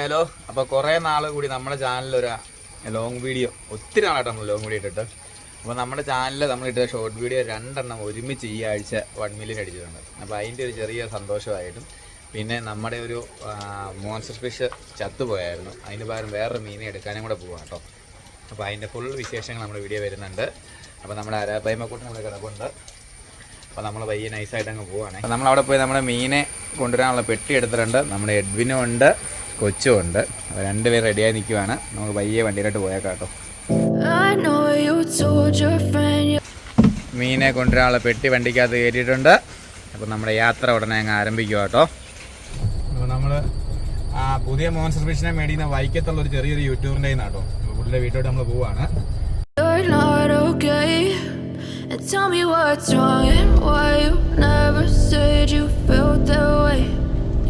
ആയാലോ അപ്പോൾ കുറേ നാൾ കൂടി നമ്മുടെ ചാനലിൽ ഒരു ലോങ് വീഡിയോ ഒത്തിരി നാളായിട്ട് നമ്മൾ ലോങ് വീഡിയോ ഇട്ടിട്ട്. അപ്പോൾ നമ്മുടെ ചാനലിൽ നമ്മൾ ഇട്ട ഷോർട്ട് വീഡിയോ രണ്ടെണ്ണം ഒരുമിച്ച് ഈ ആഴ്ച വൺ മില്യൺ അടിച്ചിട്ടുണ്ട്. അപ്പോൾ അതിന്റെ ഒരു ചെറിയ സന്തോഷമായിട്ടും പിന്നെ നമ്മുടെ ഒരു മോൺസ്റ്റർ ഫിഷ് ചത്തുപോയായിരുന്നു. അതിന് പകരം വേറൊരു മീനെ എടുക്കാനും കൂടെ പോവാം കേട്ടോ അപ്പോൾ അതിന്റെ ഫുൾ വിശേഷങ്ങൾ നമ്മുടെ വീഡിയോ വരുന്നുണ്ട്. അപ്പോൾ നമ്മുടെ അരാബൈമക്കൂട്ടം നമ്മുടെ കിടപ്പുണ്ട്. അപ്പോൾ നമ്മൾ പയ്യെ നൈസായിട്ട് അങ്ങ് പോവുകയാണെങ്കിൽ നമ്മളവിടെ പോയി നമ്മുടെ മീനെ കൊണ്ടുവരാനുള്ള പെട്ടി എടുത്തിട്ടുണ്ട്. നമ്മുടെ എഡ്വിനും ഉണ്ട്. കൊച്ചും ഉണ്ട് അപ്പോൾ രണ്ടുപേരും റെഡിയായി നിൽക്കുവാണ് നമുക്ക് പയ്യെ വണ്ടിയിലോട്ട് പോയേക്കാം കേട്ടോ. I know you told your friend you മീനെ കൊണ്ടുവരാനുള്ള പെട്ടി വണ്ടിക്കകത്ത് കയറ്റിയിട്ടുണ്ട്. അപ്പോൾ നമ്മുടെ യാത്ര ഉടനെ അങ്ങ് ആരംഭിക്കുക കേട്ടോ. അപ്പോൾ നമ്മൾ ആ പുതിയ മോൺസ്റ്റർ ഫിഷിനെ മേടിക്കുന്ന വൈക്കത്തുള്ള ഒരു ചെറിയൊരു യൂട്യൂബറിന്റെ കേട്ടോ. അപ്പോൾ പുള്ളിയുടെ വീട്ടിലോട്ട് നമ്മൾ പോവാണ്. Tell me what's wrong and why you never said you felt that way.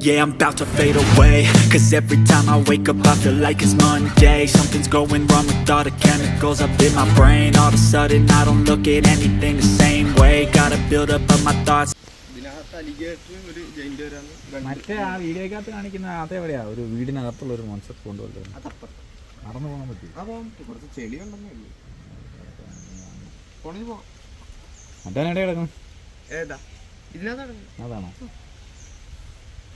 Yeah, I'm about to fade away Cause every time I wake up I feel like it's Monday Something's going wrong with all the chemicals up in my brain All of a sudden I don't look at anything the same way Gotta build up of my thoughts മറ്റേ ആ വീഡിയോക്കകത്ത് കാണിക്കുന്ന അതേപോലെയാ ഒരു വീടിനകത്തുള്ള ഒരു monster കൊണ്ടുവരുന്നത് നടന്നു പോകാൻ പറ്റും അപ്പം കുറച്ച് ചെളി ഉണ്ടെന്നേ ഉള്ളൂ മറ്റേ എവിടെ കിടക്കും ഏതാ ഇതിനകത്താണ് അതാണോ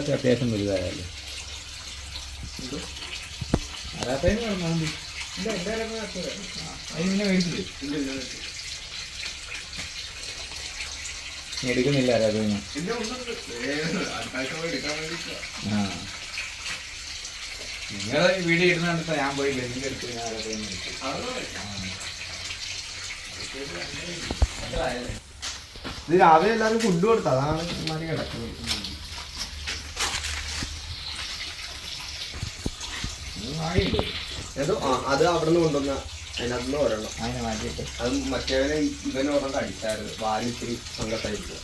ഒരെണ്ണത്തൊക്കെ അത്യാവശ്യം വലുതായാലേ എടുക്കുന്നില്ല അരാത്തതിന് ആ. നിങ്ങൾ വീട് വീഡിയോ ഇടുന്ന കണ്ടിട്ട് ഞാൻ പോയി നിന്റെ അടുത്ത് ഞാൻ ഇത് രാവിലെ എല്ലാവരും ഫുഡ് കൊടുത്തു അതാണ് കിടക്കുന്നത്. ഏതോ അത് അവിടെ നിന്ന് കൊണ്ടുവന്ന അതിനകത്ത് നിന്ന് ഒരെണ്ണം മാറ്റിയിട്ട്. അത് മറ്റേവനെ ഇവനെ ഒരെണ്ണം അടിച്ചായിരുന്നു. വാരി ഇത്തിരി സംഘത്തായിരിക്കും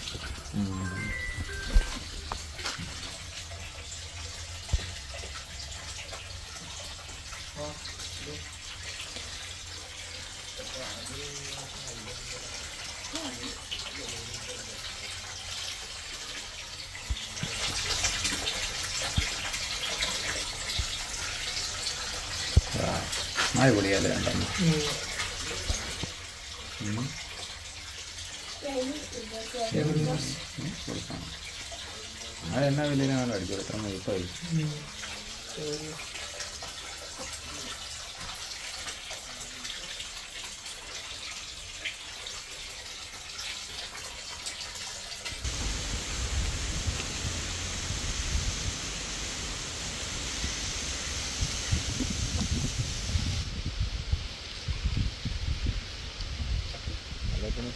അടിപൊളിയല്ലേ രണ്ടെണ്ണം ആ എന്നാ വലിയ അടിച്ചു എത്ര മുപ്പത്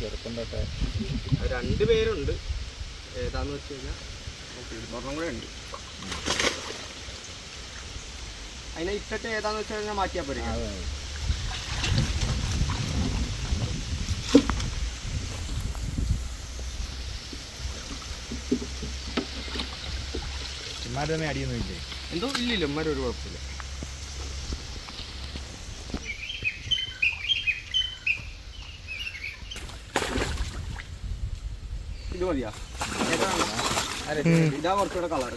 ചെറുപ്പം തൊട്ടേ രണ്ട് പേരുണ്ട്. ഏതാന്ന് വെച്ച് കഴിഞ്ഞാൽ ഒരെണ്ണം കൂടെ ഉണ്ട്. അതിനെ ഇട്ടിട്ട് ഏതാന്ന് വെച്ച് കഴിഞ്ഞാൽ മാറ്റിയാൽ പോരെ. തന്നെ അടിയൊന്നും ഇല്ലേ? എന്തോ ഇല്ലില്ല ഉമ്മാരും കുഴപ്പമില്ല. മതിയാ? ഇതാ കുറച്ചുകൂടെ കളർ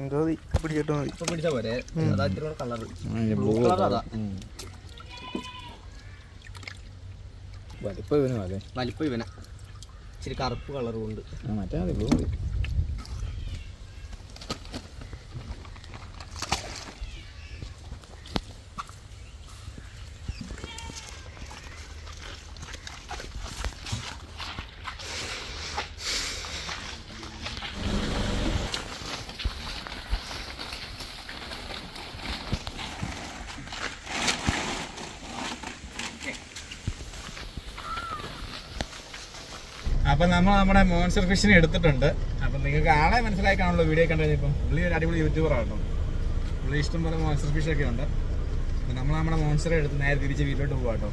എന്തോ? പിടിച്ചിട്ട് മതി. പിടിച്ചാ പോരെ? അതാ കളർ. വലിപ്പം ഇവനും അതെ വലിപ്പം ഇവനെ. ഇച്ചിരി കറുപ്പ് കളറും ഉണ്ട്. ആ മറ്റേ അപ്പൊ നമ്മൾ നമ്മുടെ മോൺസ്റ്റർ ഫിഷിനെ എടുത്തിട്ടുണ്ട്. അപ്പൊ നിങ്ങൾക്ക് ആളെ മനസ്സിലായി കാണുള്ളൂ വീഡിയോ കണ്ടു കഴിഞ്ഞപ്പം പുള്ളി ഒരു അടിപൊളി യൂട്യൂബർ ആട്ടോ പുള്ളി ഇഷ്ടം പോലെ മോൺസ്റ്റർ ഫിഷ് ഒക്കെ ഉണ്ട്. അപ്പൊ നമ്മൾ നമ്മുടെ മോൺസ്റ്ററെ എടുത്ത് നേരെ തിരിച്ച് വീട്ടിലോട്ട് പോകാം കേട്ടോ.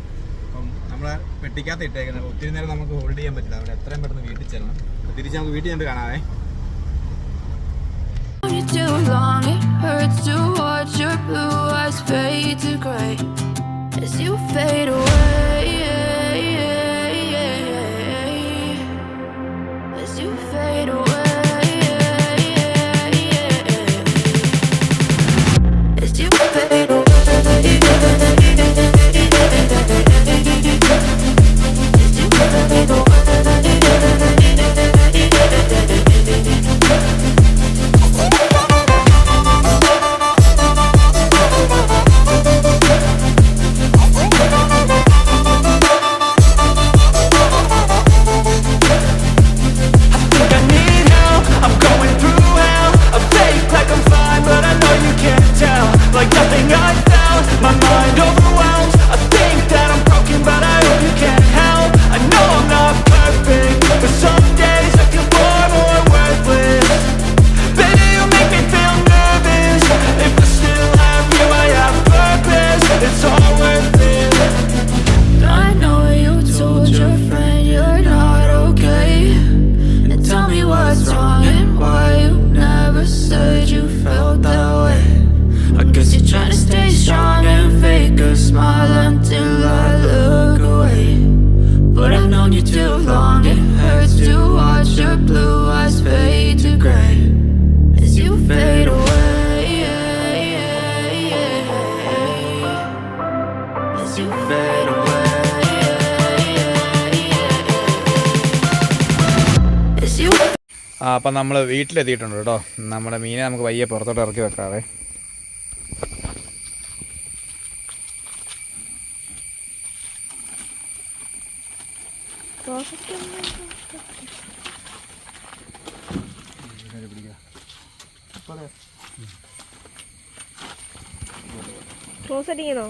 അപ്പം നമ്മളെ പെട്ടിക്കകത്ത് ഇട്ടേക്കുന്നത്. ഒത്തിരി നേരം നമുക്ക് ഹോൾഡ് ചെയ്യാൻ പറ്റില്ല. അവിടെ എത്രയും പെട്ടെന്ന് വീട്ടിൽ ചെല്ലണം. തിരിച്ച് നമുക്ക് വീട്ടിൽ ചെന്നിട്ട് കാണാവേ. അപ്പം നമ്മൾ വീട്ടിലെത്തിയിട്ടുണ്ട് കേട്ടോ. നമ്മുടെ മീനെ നമുക്ക് വയ്യ പുറത്തോട്ട് ഇറക്കി വെക്കാവേ. ക്ലോസ് അടിക്കണോ?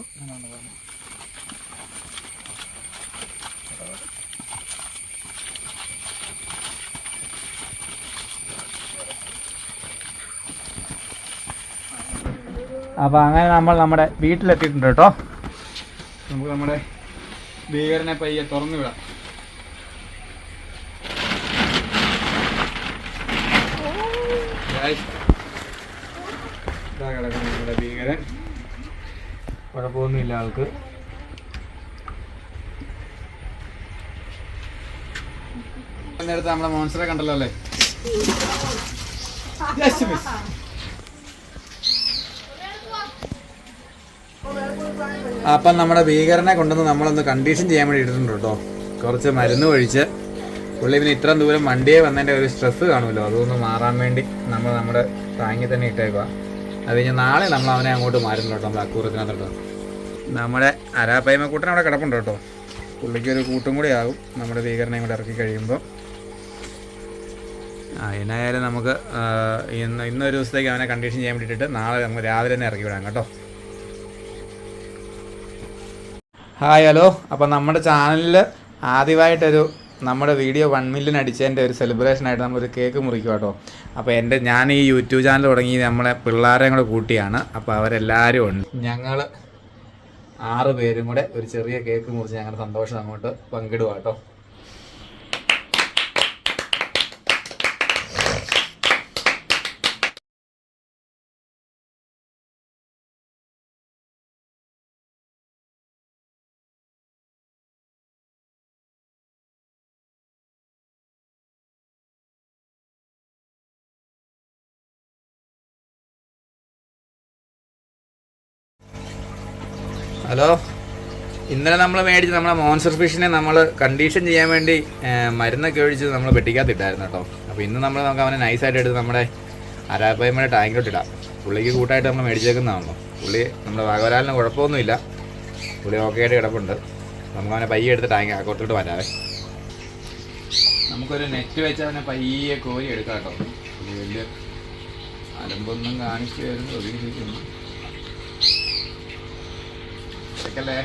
അപ്പോൾ അങ്ങനെ നമ്മൾ നമ്മുടെ വീട്ടിലെത്തിയിട്ടുണ്ട് കേട്ടോ. നമുക്ക് നമ്മുടെ ഭീകരനെ പയ്യെ തുറന്നു വിടാം. കിടക്കുന്നു നമ്മുടെ ഭീകരൻ. കുഴപ്പമൊന്നുമില്ല ആൾക്ക്. നേരത്തെ നമ്മളെ മോൺസ്റ്ററെ കണ്ടല്ലോ അല്ലേ? Just miss. അപ്പം നമ്മുടെ ഭീകരനെ കൊണ്ടുവന്ന് നമ്മളൊന്ന് കണ്ടീഷൻ ചെയ്യാൻ വേണ്ടി ഇട്ടിട്ടുണ്ട് കേട്ടോ. കുറച്ച് മരുന്ന് ഒഴിച്ച്. പുള്ളി പിന്നെ ഇത്രയും ദൂരം വണ്ടിയെ വന്നതിന്റെ ഒരു സ്ട്രെസ് കാണുമല്ലോ. അതൊന്ന് മാറാൻ വേണ്ടി നമ്മൾ നമ്മുടെ ടാങ്കിൽ തന്നെ ഇട്ടേക്കുക അത് കഴിഞ്ഞ് നാളെ നമ്മൾ അവനെ അങ്ങോട്ട് മാറ്റുന്നു കേട്ടോ നമ്മൾ അക്കൂറത്തിനകത്തോട്ട്. നമ്മുടെ അരാപ്പയ്മക്കൂട്ടൻ അവിടെ കിടപ്പുണ്ട് കേട്ടോ. പുള്ളിക്ക് ഒരു കൂട്ടും കൂടി ആകും നമ്മുടെ ഭീകരനെ കൂടെ ഇറക്കി കഴിയുമ്പോൾ ആ എന്നായാലും നമുക്ക് ഇന്ന് ഇന്നൊരു ദിവസത്തേക്ക് അവനെ കണ്ടീഷൻ ചെയ്യാൻ വേണ്ടിയിട്ട് നാളെ നമുക്ക് രാവിലെ തന്നെ ഇറക്കി വിടാം കേട്ടോ. Hi hello. അപ്പോൾ നമ്മുടെ ചാനലിൽ ആദ്യമായിട്ടൊരു നമ്മുടെ വീഡിയോ വൺ മില്യൺ അടിച്ചതിന്റെ ഒരു സെലിബ്രേഷൻ ആയിട്ട് നമ്മളൊരു കേക്ക് മുറിക്കും കേട്ടോ അപ്പോൾ എന്റെ ഞാൻ ഈ യൂട്യൂബ് ചാനൽ തുടങ്ങി നമ്മളെ പിള്ളേരെയും കൂടെ കൂട്ടിയാണ്. അപ്പോൾ അവരെല്ലാവരും ഉണ്ട്. ഞങ്ങൾ ആറ് പേരും കൂടെ ഒരു ചെറിയ കേക്ക് മുറിച്ച് ഞങ്ങളുടെ സന്തോഷം അങ്ങോട്ട് പങ്കിടുക കേട്ടോ ഹലോ. ഇന്നലെ നമ്മൾ മേടിച്ച് നമ്മളെ മോൻസർ ഫിഷിനെ നമ്മൾ കണ്ടീഷൻ ചെയ്യാൻ വേണ്ടി മരുന്നൊക്കെ ഒഴിച്ച് നമ്മൾ വെട്ടിക്കാത്തിട്ടായിരുന്നു കേട്ടോ. അപ്പോൾ ഇന്ന് നമ്മൾ നമുക്ക് അവനെ നൈസായിട്ട് എടുത്ത് നമ്മുടെ അരാപ്പയമ്മയുടെ ടാങ്കിലോട്ട് ഇടാം. പുള്ളിക്ക് കൂട്ടായിട്ട് നമ്മൾ മേടിച്ചേക്കുന്നതാണല്ലോ. പുള്ളി നമ്മുടെ വാഗവരാലിന് കുഴപ്പമൊന്നുമില്ല. പുള്ളി ഓക്കെ ആയിട്ട് കിടപ്പുണ്ട്. നമുക്ക് അവനെ പയ്യെ എടുത്ത് ടാങ്ക് അക്കോട്ടിലോട്ട് വരാവേ നമുക്കൊരു നെറ്റ് വെച്ച് അവനെ പയ്യെ കോരി എടുക്കാം കേട്ടോ. വലിയ അലമ്പൊന്നും കാണിച്ചു തരുന്നു ഒതുങ്ങിയിരിക്കുന്നു എടുക്കല്ലേ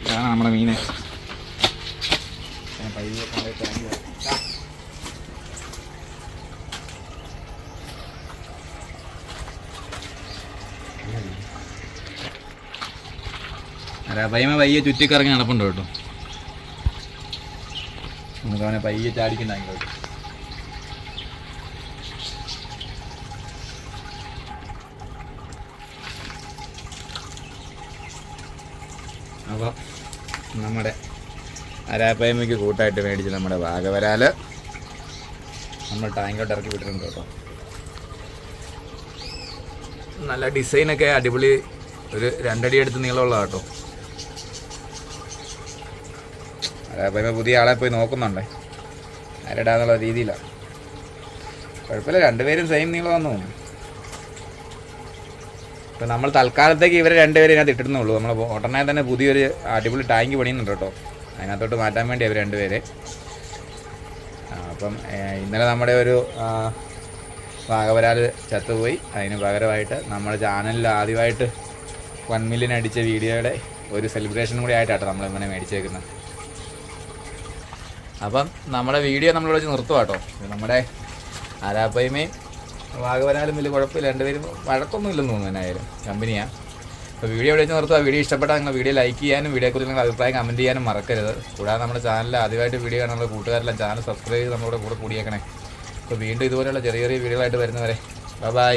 ഇതാണ് നമ്മുടെ മീനെ ഞാൻ കൊണ്ടുപോയി പയ്യമ്മ പയ്യെ ചുറ്റിക്കറങ്ങി നടപ്പുണ്ട് കേട്ടോ. നമുക്ക് അവനെ പയ്യെ ചാടിക്കണ്ടാങ്കി അപ്പോൾ നമ്മുടെ അരാപ്പയമ്മയ്ക്ക് കൂട്ടായിട്ട് മേടിച്ച് നമ്മുടെ വാഗവരാൽ നമ്മൾ ടാങ്കോട്ട് ഇറക്കി വിട്ടിട്ടുണ്ട് കേട്ടോ. നല്ല ഡിസൈനൊക്കെ അടിപൊളി ഒരു രണ്ടടി എടുത്ത് നീളമുള്ള കേട്ടോ. അരാപ്പയമ്മ പുതിയ ആളെ പോയി നോക്കുന്നുണ്ടേ. ആരടാന്നുള്ള രീതിയിലാണ് കുഴപ്പമില്ല രണ്ടുപേരും സെയിം നീളമാണെന്ന് തോന്നുന്നു. ഇപ്പം നമ്മൾ തൽക്കാലത്തേക്ക് ഇവരെ രണ്ടുപേരും ഇതിനകത്ത് ഇട്ടിരുന്നുള്ളൂ. നമ്മൾ ഉടനെ തന്നെ പുതിയൊരു അടിപൊളി ടാങ്ക് പണിയുന്നുണ്ട് കേട്ടോ. അതിനകത്തോട്ട് മാറ്റാൻ വേണ്ടി അവർ രണ്ടുപേര്. അപ്പം ഇന്നലെ നമ്മുടെ ഒരു ഭാഗവരാൽ ചത്തുപോയി. അതിന് പകരമായിട്ട് നമ്മുടെ ചാനലിൽ ആദ്യമായിട്ട് വൺ മില്യൺ അടിച്ച വീഡിയോയുടെ ഒരു സെലിബ്രേഷൻ കൂടി ആയിട്ടാട്ടോ നമ്മൾ ഇങ്ങനെ മേടിച്ചേക്കുന്നത്. അപ്പം നമ്മുടെ വീഡിയോ നമ്മളിവിടെ വെച്ച് നിർത്തുവാട്ടോ. നമ്മുടെ ആരാപ്പയ്മയും വാഗവനാലും വലിയ കുഴപ്പമില്ല. രണ്ടുപേരും വഴക്കൊന്നും ഇല്ലെന്ന് തോന്നുന്നു എന്നായാലും. കമ്പനിയാണ് അപ്പോൾ വീഡിയോ ഇവിടെ വെച്ച് നിർത്തുക? വീഡിയോ ഇഷ്ടപ്പെട്ടാൽ നിങ്ങൾ വീഡിയോ ലൈക്ക് ചെയ്യാനും വീഡിയോയെക്കുറിച്ച് നിങ്ങൾ അഭിപ്രായം കമന്റ് ചെയ്യാനും മറക്കരുത്. കൂടാതെ നമ്മുടെ ചാനൽ ആദ്യമായിട്ട് വീഡിയോ കാണുന്ന കൂട്ടുകാരെല്ലാം ചാനൽ സബ്സ്ക്രൈബ് ചെയ്ത് നമ്മുടെ കൂടെ കൂടിയേക്കണേ. അപ്പോൾ വീണ്ടും ഇതുപോലെയുള്ള ചെറിയ ചെറിയ വീഡിയോകളായിട്ട് വരുന്നവരെ. ബൈ